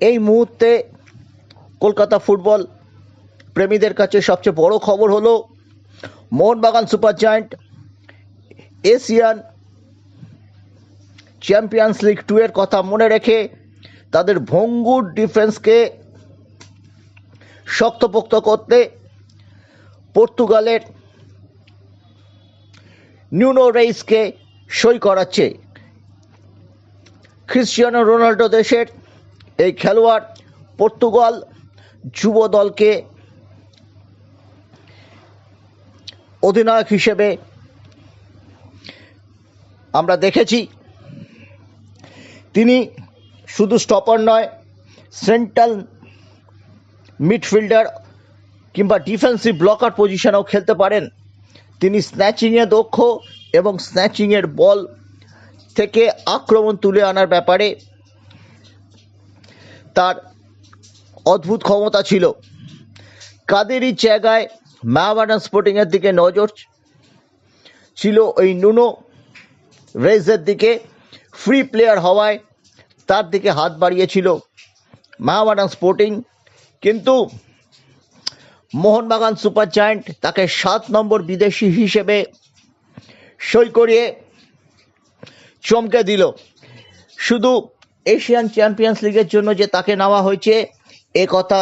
এই মুহূর্তে কলকাতা ফুটবল প্রেমীদের কাছে সবচেয়ে বড় খবর হলো Mohun Bagan super giant Asian champions league two এর কথা মনে রেখে তাদের ভঙ্গুর ডিফেন্সকে শক্তপোক্ত করতে পর্তুগালের নিউনো রেইসকে সই করাচ্ছে। ক্রিশ্চিয়ানো রোনাল্ডো দেশের এই খেলোয়াড় পর্তুগাল যুব দলকে অধিনায়ক হিসেবে আমরা দেখেছি। তিনি শুধু স্টপার নয় সেন্ট্রাল মিডফিল্ডার কিংবা ডিফেন্সিভ ব্লকার পজিশনেও খেলতে পারেন। তিনি স্ন্যাচিংয়ে দক্ষ এবং স্ন্যাচিংয়ের বল থেকে আক্রমণ তুলে আনার ব্যাপারে তার অদ্ভুত ক্ষমতা ছিল। কাদেরই জায়গায় মাহবাডান স্পোর্টিংয়ের দিকে নজর ছিল ওই নুনো রেজের দিকে। ফ্রি প্লেয়ার হওয়ায় তার দিকে হাত বাড়িয়েছিল মাহবাডান স্পোর্টিং কিন্তু মোহনবাগান সুপার জায়ান্ট তাকে সাত নম্বর বিদেশি হিসেবে সই করিয়ে চমকে দিল। শুধু এশিয়ান চ্যাম্পিয়ন্স লিগের জন্য যে তাকে নেওয়া হয়েছে, এ কথা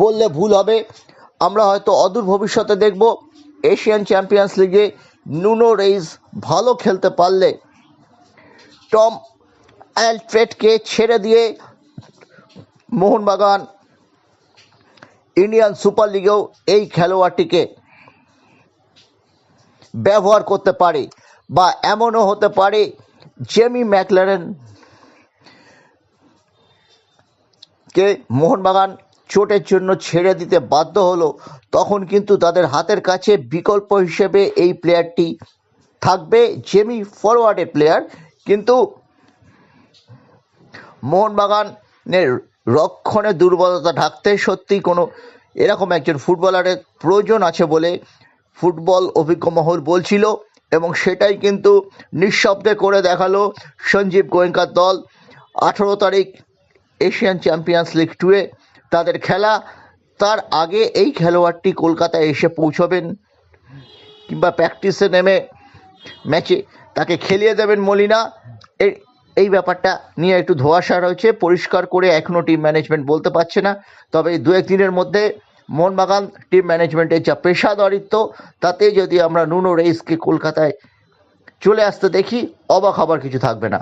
বললে ভুল হবে। আমরা হয়তো অদূর ভবিষ্যতে দেখব এশিয়ান চ্যাম্পিয়ন্স লিগে নুনো রেইস ভালো খেলতে পারলে। টম অ্যালফ্রেডকে ছেড়ে দিয়ে মোহনবাগান ইন্ডিয়ান সুপার লিগেও এই খেলোয়াড়টিকে ব্যবহার করতে পারে বা এমনও হতে পারে, জেমি ম্যাকলারেন কে মোহনবাগান চোটের জন্য ছেড়ে দিতে বাধ্য হলো, তখন কিন্তু তাদের হাতের কাছে বিকল্প হিসেবে এই প্লেয়ারটি থাকবে জেমি ফরওয়ার্ডের প্লেয়ার কিন্তু মোহনবাগানের রক্ষণে দুর্বলতা ঢাকতে সত্যি কোনো এরকম একজন ফুটবলারের প্রয়োজন আছে বলে ফুটবল অভিজ্ঞ মহল বলছিল এবং সেটাই কিন্তু নিঃশব্দে করে দেখাল সঞ্জীব গোয়েঙ্কার দল। আঠেরো তারিখ এশিয়ান চ্যাম্পিয়ন্স লিগ টুয়ে তাদের খেলা। তার আগে এই খেলোয়াড়টি কলকাতায় এসে পৌঁছবেন কিংবা প্র্যাকটিসে নেমে ম্যাচে তাকে খেলিয়ে দেবেন মলিনা। এই ব্যাপারটা নিয়ে একটু ধোঁয়াশা রয়েছে। পরিষ্কার করে এখনও টিম ম্যানেজমেন্ট বলতে পারছে না। তবে দু এক দিনের মধ্যে মোহনবাগান টিম ম্যানেজমেন্টের যা পেশাদারিত্ব, তাতে যদি আমরা নুনো রেইসকে কলকাতায় চলে আসতে দেখি, অবাক হবার কিছু থাকবে না।